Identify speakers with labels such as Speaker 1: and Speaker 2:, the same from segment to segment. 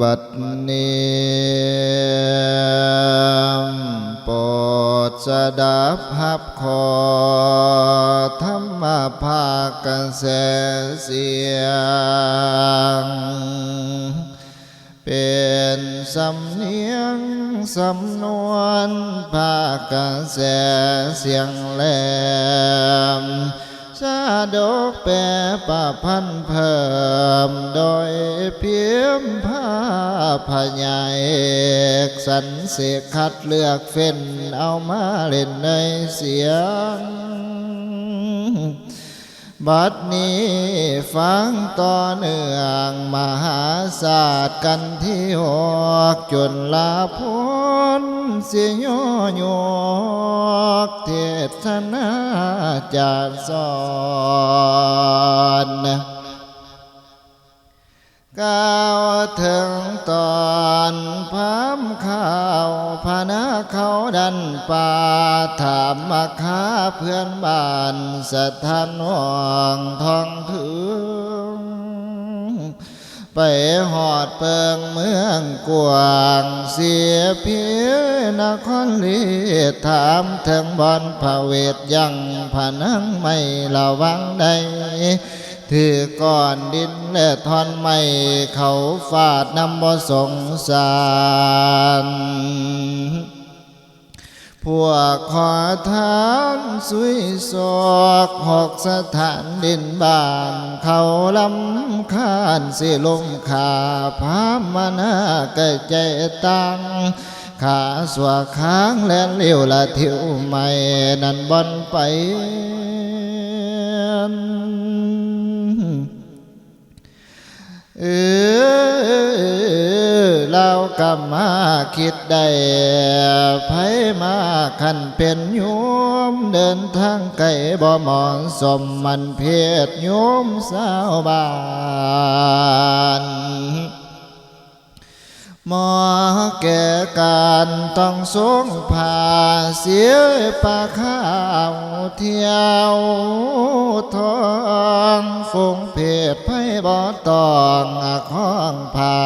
Speaker 1: บัดนี้ปอดสดับหับคอธรรมภากันแสเสียง เป็นสำเนียงสำนวนภากันแสเสียงแหลม ชาดกแปรปะพันเพิ่ม โดยเพียมผ้าพญายกสันเสกคัดเลือกเฟ้นเอามาเล่นในเสียง บัดนี้ฟังต่อเนื่องมหาศาสตร์กันที่หกจนลาพ้นเสียโยโยกเท ทนาจารย์สอนก้าวถึงตอนพามข้าวพานาเขาดันป่าถามมาค้าเพื่อนบ้านสถานห่องทองถือ ไปหอดเปิงเมืองกวางเสียเพียนครลีถามถึงบอนพระเวทยังผนังไม่ระวังใดถือก้อนดินและทอนไม้เขาฟาดน้ำบ่สงสาร พวกขอทานสุยสอกหอกสถานดินบาน เขาลำคานสิลมขาพามานากระใจตังขาสวค้างแลนเลี้ยวละทิวไม่ นันบอนไป เออเรากำมาคิดได้ไผมาขันเป็นโยมเดินทางไกลบ่หมอนสมมันเพียศโยมสาวบ้าน หมอแก่การต้องสงผ่าเสียปาข้าวเที่ยวทองฟงเพศไพ่บอตองข้องผ่า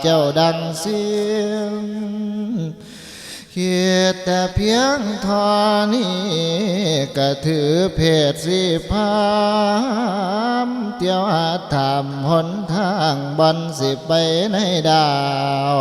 Speaker 1: เจ้าดังเสียง คิดแต่เพียงทอนี้ก็ถือเพศสิพามเที่ยวอาถามหนทางบอนสิไปในดาว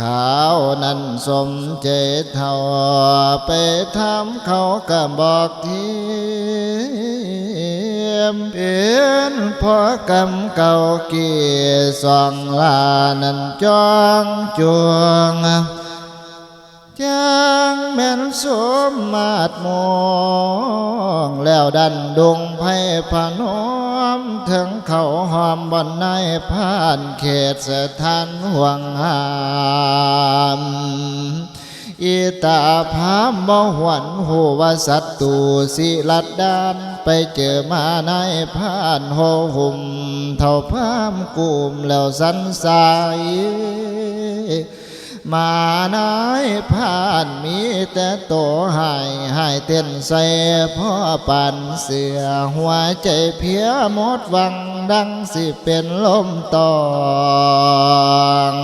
Speaker 1: ขาวนั้นสมเจเท่าไปทำเขากะบอกที มเพียนพอกำเก่าเกี่ยสองลานันจ้องจวงจางแม่นสมมาดมองแล้วดันดวงไพ่ผานอมถึงเขาหอมบนในผ่านเขตสถานห่วงหามอิตาพามบ่หวนหัวสัตตูสิลัดดานไปเจอมาในผ่านหอหุ่มเท่าพามกุมแล้วสันสายมาน้อยผ่านมีแต่โตหายหายเต้นใส่พ่อปั่นเสือหัวใจเพียหมดวังดังสิเป็นลมตอง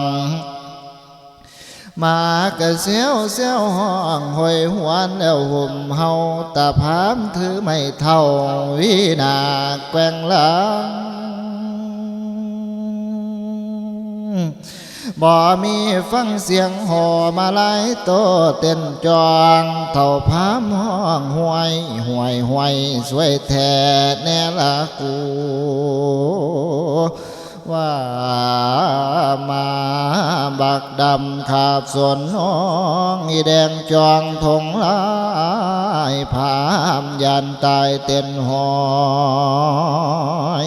Speaker 1: มากระเซียวเซียวห้องหอยหวนแล้วห่มเฮาตาพามถือไม่เท่าวีนาแกวงหลังบ่มีฟังเสียงห่อมาไล่โตเต้นจองเท่าพามห้องห้วยห้วยห้วยสวยแท้แน่ละกูว่ามา บักดำขาบสนน้องอีแดงจองทงลายผามยันตายเต็นหอย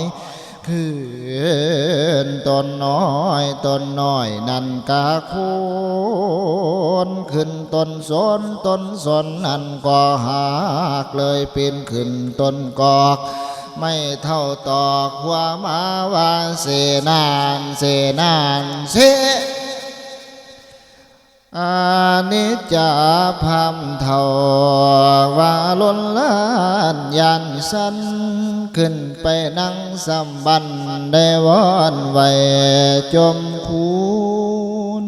Speaker 1: คืนต้นน้อยต้นน้อยนั่นกาคูนขึ้นต้นสนต้นสนนั่นก็หากเลยเป็นขึ้นต้นกอกไม่เท่าต่อความาวาเสนานเสนานเส อานิจจาพามเทาวาล้นล้านยานสันขึ้นไปนั่งสัมบันได้วอนไว้จมคูณ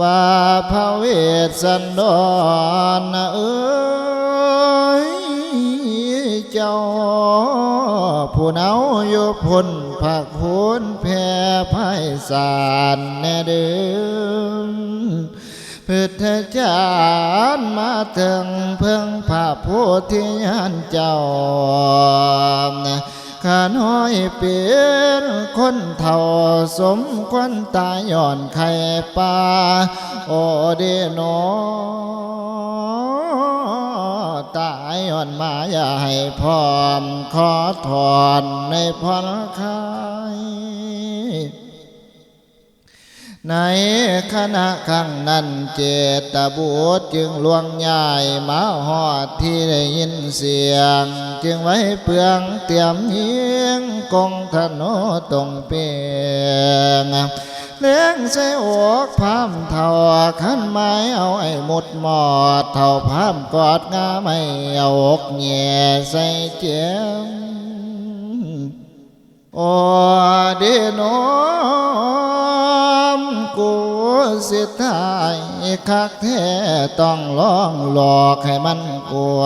Speaker 1: ว่าพระเวสสันดรนะเอ้ยเจ้าผู้เนาอยู่พ้นผักโหนแผ่ไพศาลแน่เดิม พุทธจ้ามาถึงเพิ่งพระโพธิญาณเจ้าข้าน้อยเป็นคนเท่าสมควรตายย่อนไข่ป่าโอเดโนตายย่อนมาอย่าให้พร้อมขอถอนในพรคา ในขณะข้างนั้นเจตบุตรจึงลวงใหญ่มาหอดที่ได้ยินเสียง จึงไว้เปลืองเตรียมเยียงกองธโนตรงเปียงเลี้ยงใส่อกพามเท่าขันไม้เอาไอ้หมดหมอดเท่าพามกอดงาไม่เอาอกแง่ใส่เจียมโอเดโน กูสิทายคักแท้ต้องลองหลอกให้มันกลัว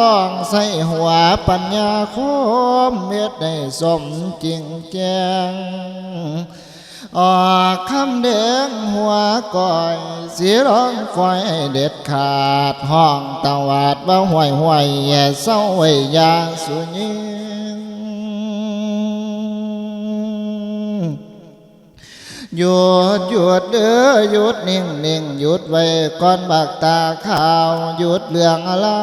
Speaker 1: ต้องใส่หัวปัญญาคมเม็ดได้สมจริงแจงออกคำเด้งหัวก้อยเสียร้องคอยเด็ดขาดห้องตะวาดว่าห่วยห่วยแย่เศร้าไว้ยาสุยิ หยุดหยุดเด้อหยุดนิ่งนิ่งหยุดไว้ก่อนบักตาขาวหยุดเรื่องเล่า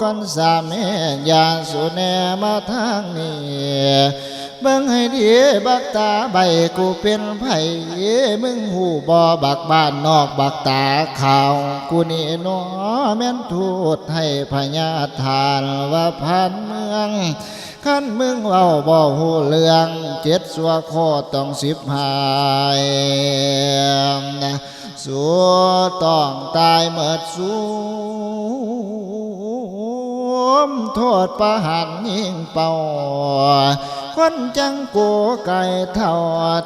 Speaker 1: ก่อนสามแม่ยาสุแนมาทางนี้เบิ่งให้ดีบักตาใบกูเป็นไผมึงหูบอบักบ้านนอกบักตาขาวกูนี่นอแม่นทูดให้พญาทานว่าพันเมือง ขั้นมึงเว้าบ่หูเรื่องเจ็ดสัวโคต้องสิบหายนะสัวต้องตายเมิดสูมโทษประหารยิ่งเป่าคนจังกูไก่เท่า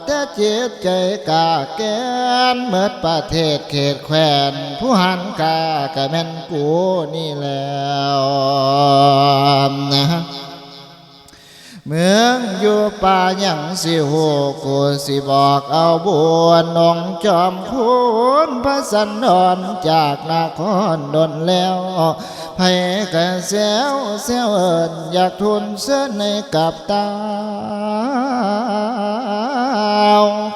Speaker 1: แต่เจ็ดใจกาแกนเมิดประเทศเขตแควนผู้หันกากะแม่นกูนี่แล้วนะ เมืองอยู่ป่ายังสิหูกูสิบอกเอาบุญนองจอมคุณพระสันดรจากนครดนแล้วให้กระเซวเซวเอินอยากทุนเส้นในกับตา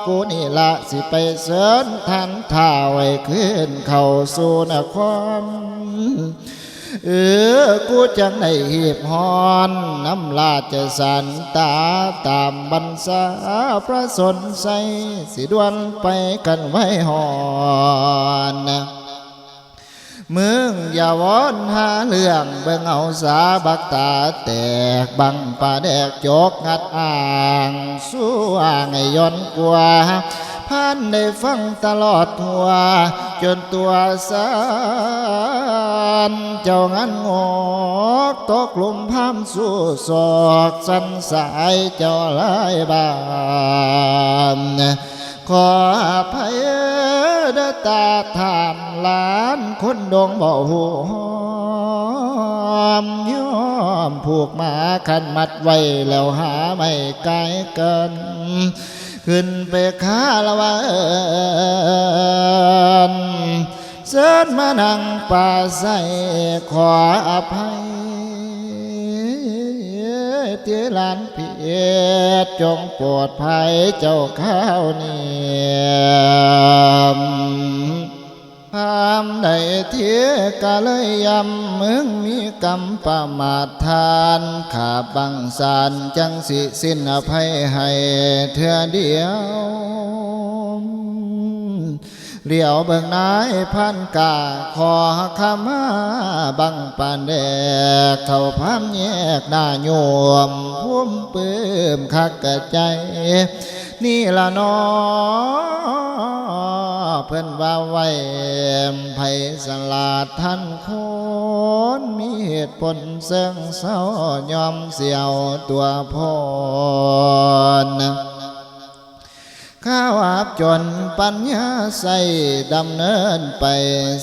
Speaker 1: กูนี่ละสิไปเสินทันท่าไว้ขึ้นเข้าสู่นคร เออ กูจังได้หีบฮอนน้ำลาจะสันตาตามบรรษาพระสนใสสิดวนไปกันไว้หอนมึงอย่าวอนหาเรื่องเบิ่งเอาสาบักตาแตกบังป่าแดกจกงัดอ่างสู้อ่างให้ย้อนกว่า ผ่านได้ฟังตลอดทัว จนตัวสานเจ้างันงอกตกลุมพามสู่ศอกสันสายเจ้าลายบานขออภัยเดตาทานหลานคนดงบ่หูหอมยอมผูกหมาขันมัดไว้แล้วหาไม่ไกลเกิน ขึ้นไปขาละวันเสินมานั่งป่าใสขออภัยเที่ลานเพียรจงปวดภัยเจ้าข้าวเนียม พามได้เทียกะเลยยำมึงมีกรรมประมาททานขาบังสารจังสิสิ้นอภัยให้เธอเดียวเลี้ยวเบิ่งนายพันกาขอขมาบังปานแดกเท่าพามแยกหน้าโยมพุ่มเปื้มคักกะใจ นี่ละเนอ เพิ่นว่าไว้ไผสลาดท่านคนมีเหตุผลเสื่องเศร้ายอมเสียวตัวพน ข้าวอาบจนปัญญาใส่ดำเนินไป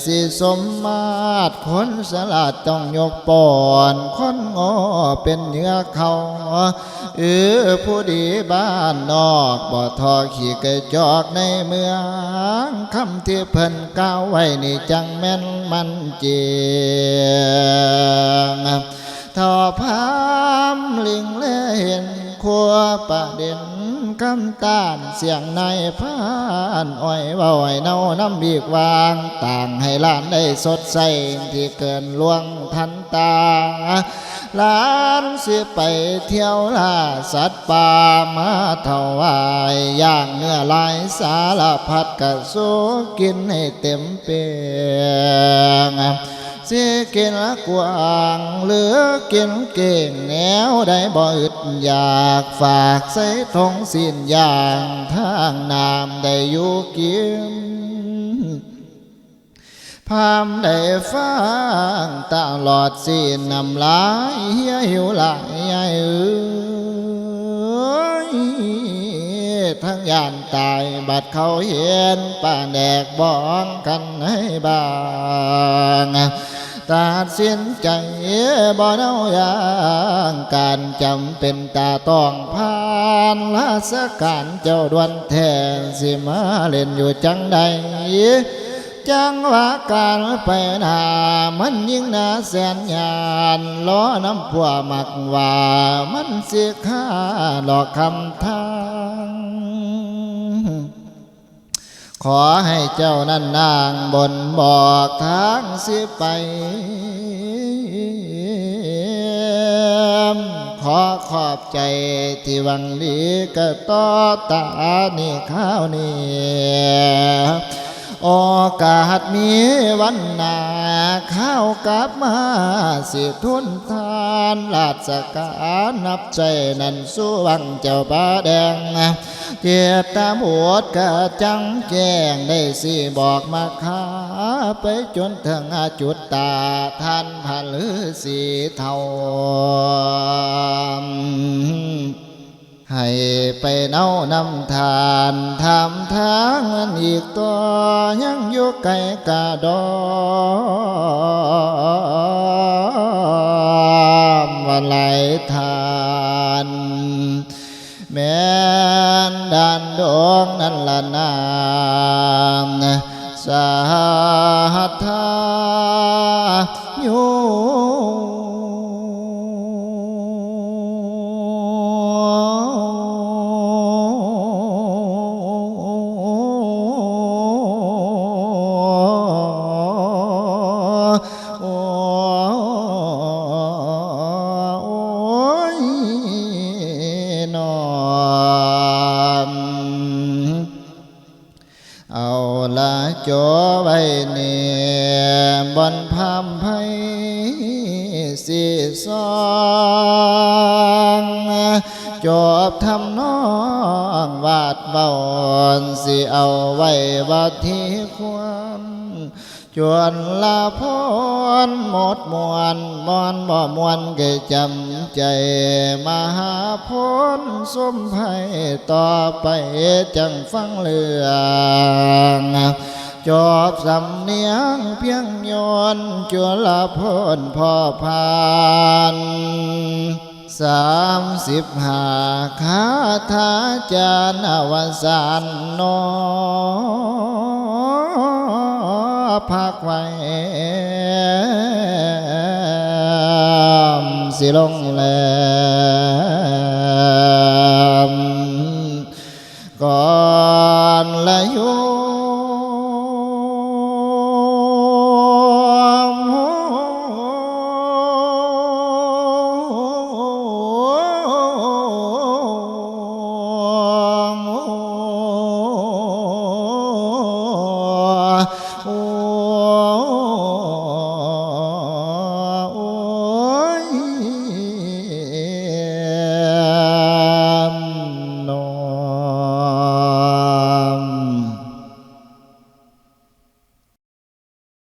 Speaker 1: สิสมมาตรคนสลัดต้องยกปอนคนงอเป็นเนื้อเขาเออผู้ดีบ้านนอกบ่ทอขี่กระจอกในเมืองคำที่เพิ่นก้าวไว้นี่จังแม่นมันเจียงทอพามลิงเล่เห็นขัวประเด็น คำต้านเสียงในพานอ้อยว่าอ้อยเนาน้ำบีกวาง ต่างให้ล้านได้สดใสที่เกินล่วงทันตาล้านสิไปเที่ยวล่าสัตว์ป่ามาถวายย่างเนื้อลายสารพัดกระสูกินให้เต็มเปียง สิกินละกวางเหลือกินเก่งแนวได้บ่อึดอยากฝากใส่ทงสิ้นอย่างทางนามได้อยู่กินพามได้ฟังตลอดสิ้นนำลายเหียหิวหลายเอ้ ทั้งยานตายบัดเขาเห็นป่าแดกบ้องกันให้บางตัดสินใจบ่เน่าอย่างการจำเป็นตาต้องผ่านลาสการเจ้าดวนแทนสิมาเล่นอยู่จังใด จังว่าการไปหนามันยิ่งนาแสนยานล้อน้ำพัวหมักว่ามันเสียค่าหลอกคำทางขอให้เจ้านั่นนางบนบอกทางเสิไป ขอขอบใจที่วังดีก็ต่อตานี่ข้าวนี่ อกาสมีวันหนาข้าวกลับมาสิทุนทานลาชกานับใจนั่นสู้วังเจ้าป้าแดงเกียรตาหัวดกะจังแจ้งได้สิบอกมาค้าไปจนถึงอจุดตาท่านพันหรือสีเทา ให้ไปเน่านำทานทำทางอันอีกตัวยังอยู่ไกลกะดอมวันไหลทานแม่นดันดวงนั่นละนามสา จบทำน้องวาดเบานสิเอาไว้วัดที่ควรจวนลาพรหมดมวนมอนบ่มวนเกจำใจมหาพลสมไพต่อไปจังฟังเรื่องจอบสำเนียงเพียงยนต์จวนลาพรพ่อพาน สามสิบห้าคาถาจานอวสานนอพักไว้สิลงแล้